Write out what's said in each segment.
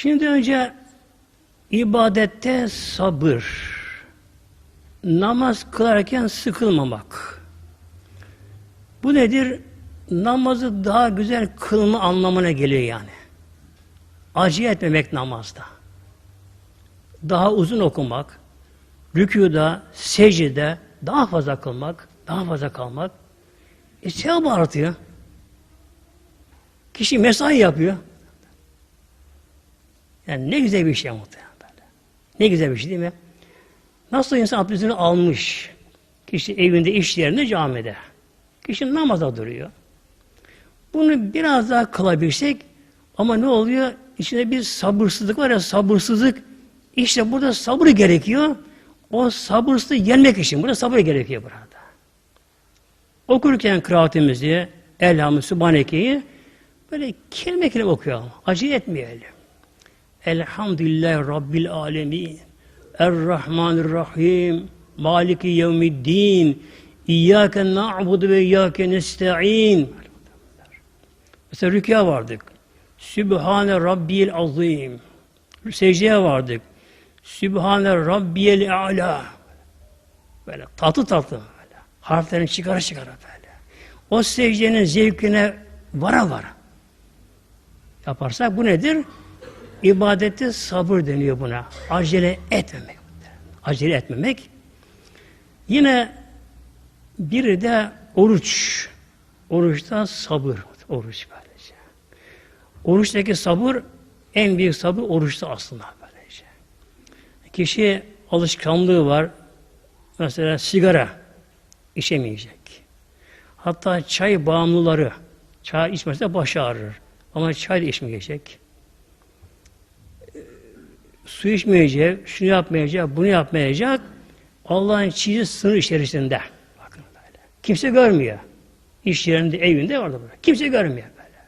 Şimdi önce ibadette sabır. Namaz kılarken sıkılmamak. Bu nedir? Namazı daha güzel kılma anlamına geliyor yani. Acı etmemek namazda. Daha uzun okumak, rükuda, secde daha fazla kılmak, daha fazla kalmak. E sevap artıyor. Kişi mesai yapıyor. Yani ne güzel bir şey muhtemelen böyle. Ne güzel bir şey değil mi? Nasıl insan abdestini almış, kişi evinde, iş yerinde, camide. Kişi namaza duruyor. Bunu biraz daha kılabilsek ama ne oluyor? İçinde bir sabırsızlık var ya sabırsızlık. İşte burada sabır gerekiyor. O sabırsızlığı yenmek için burada sabır gerekiyor burada. Okurken kıraatimizi, Elhamdülillah, Sübhaneke'yi böyle kelime kelime okuyalım. Acı etmeyelim. Elhamdülillah Rabbil Alemin. Errahmanirrahim. Maliki yevmiddin. İyyâke na'budu ve iyyâke nesta'in. Mesela rükûya vardık. Sübhane Rabbiyel azim. Secdeye vardık. Sübhane Rabbiyel a'la. Böyle tatlı tatlı böyle. Harflerini çıkara çıkara böyle. O secdenin zevkine vara vara. Yaparsak bu nedir? İbadette sabır deniyor buna. Acele etmemek. Acele etmemek. Yine biri de oruç. Oruçta sabır. Oruç böylece. Oruçtaki sabır en büyük sabır oruçta aslında böylece. Kişi alışkanlığı var. Mesela sigara içemeyecek. Hatta çay bağımlıları çay içmezse başı ağrır. Ama çay da içmeyecek. Su içmeyecek, şunu yapmayacak, bunu yapmayacak. Allah'ın çiğli sınır içerisinde. Bakın böyle. Kimse görmüyor. İş yerinde, evinde orada böyle. Kimse görmüyor böyle.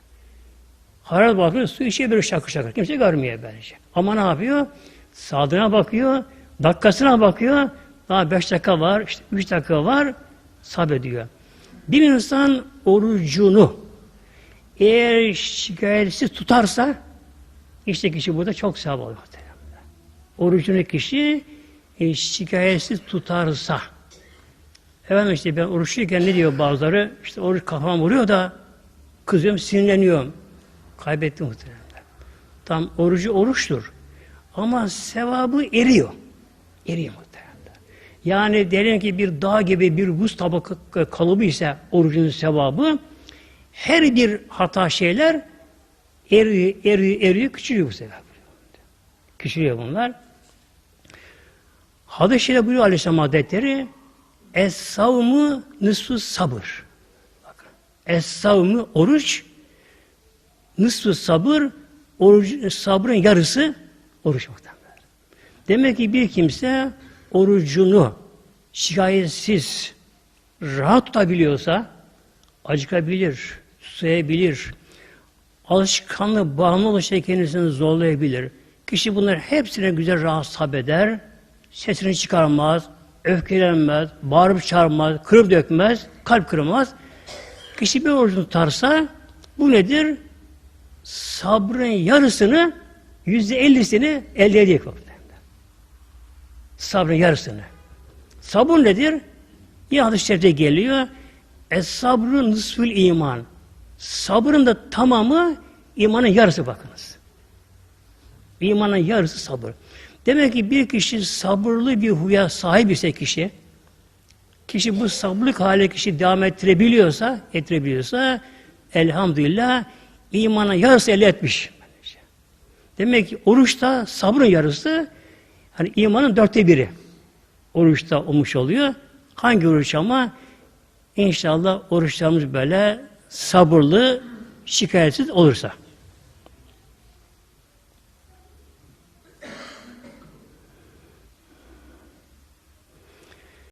Haral bakıyor, su içiyor böyle şakır şakır. Kimse görmüyor böylece. Ama ne yapıyor? Saatine bakıyor, dakikasına bakıyor. Daha beş dakika var, işte üç dakika var. Sabrediyor. Bir insan orucunu eğer şikayetsiz tutarsa işte kişi burada çok sevap alıyor. Orucunu kişi e, şikayetsiz tutarsa efendim işte ben oruçluyken ne diyor bazıları işte oruç kafam vuruyor da kızıyorum sinirleniyorum. Kaybettim muhtemelen. Tam orucu oruçtur. Ama sevabı eriyor. Eriyor muhtemelen. Yani diyelim ki bir dağ gibi bir buz tabakı kalıbı ise orucun sevabı her bir hata şeyler eriyor, eriyor, eriyor, küçülüyor bu sefer. Küçülüyor bunlar. Hadis-i Şerif buyuruyor Aleyhisselam Hazretleri Es-savmu nısfu sabır. Bakın. Es-savmu oruç nısfu sabır oruç, sabrın yarısı oruç muhtemelen. Demek ki bir kimse orucunu şikayetsiz rahat tutabiliyorsa acıkabilir, susayabilir, alışkanlığı bağımlı oluşa kendisini zorlayabilir. Kişi bunları hepsine güzel rahat sabeder, sesini çıkarmaz, öfkelenmez, bağırıp çağırmaz, kırıp dökmez, kalp kırmaz. Kişi bir orucu tutarsa bu nedir? Sabrın yarısını, yüzde ellisini elde ediyor. Sabrın yarısını. Sabır nedir? Yine şerifte geliyor. Es-sabrı nısfül iman. Sabrın da tamamı imanın yarısı bakınız. İmanın yarısı sabır. Demek ki bir kişi sabırlı bir huya sahip ise kişi, kişi bu sabırlık hale kişi devam ettirebiliyorsa, ettirebiliyorsa elhamdülillah imanın yarısı elde etmiş. Demek ki oruçta sabrın yarısı hani imanın dörtte biri. Oruçta olmuş oluyor. Hangi oruç ama? İnşallah oruçlarımız böyle sabırlı, şikayetsiz olursa.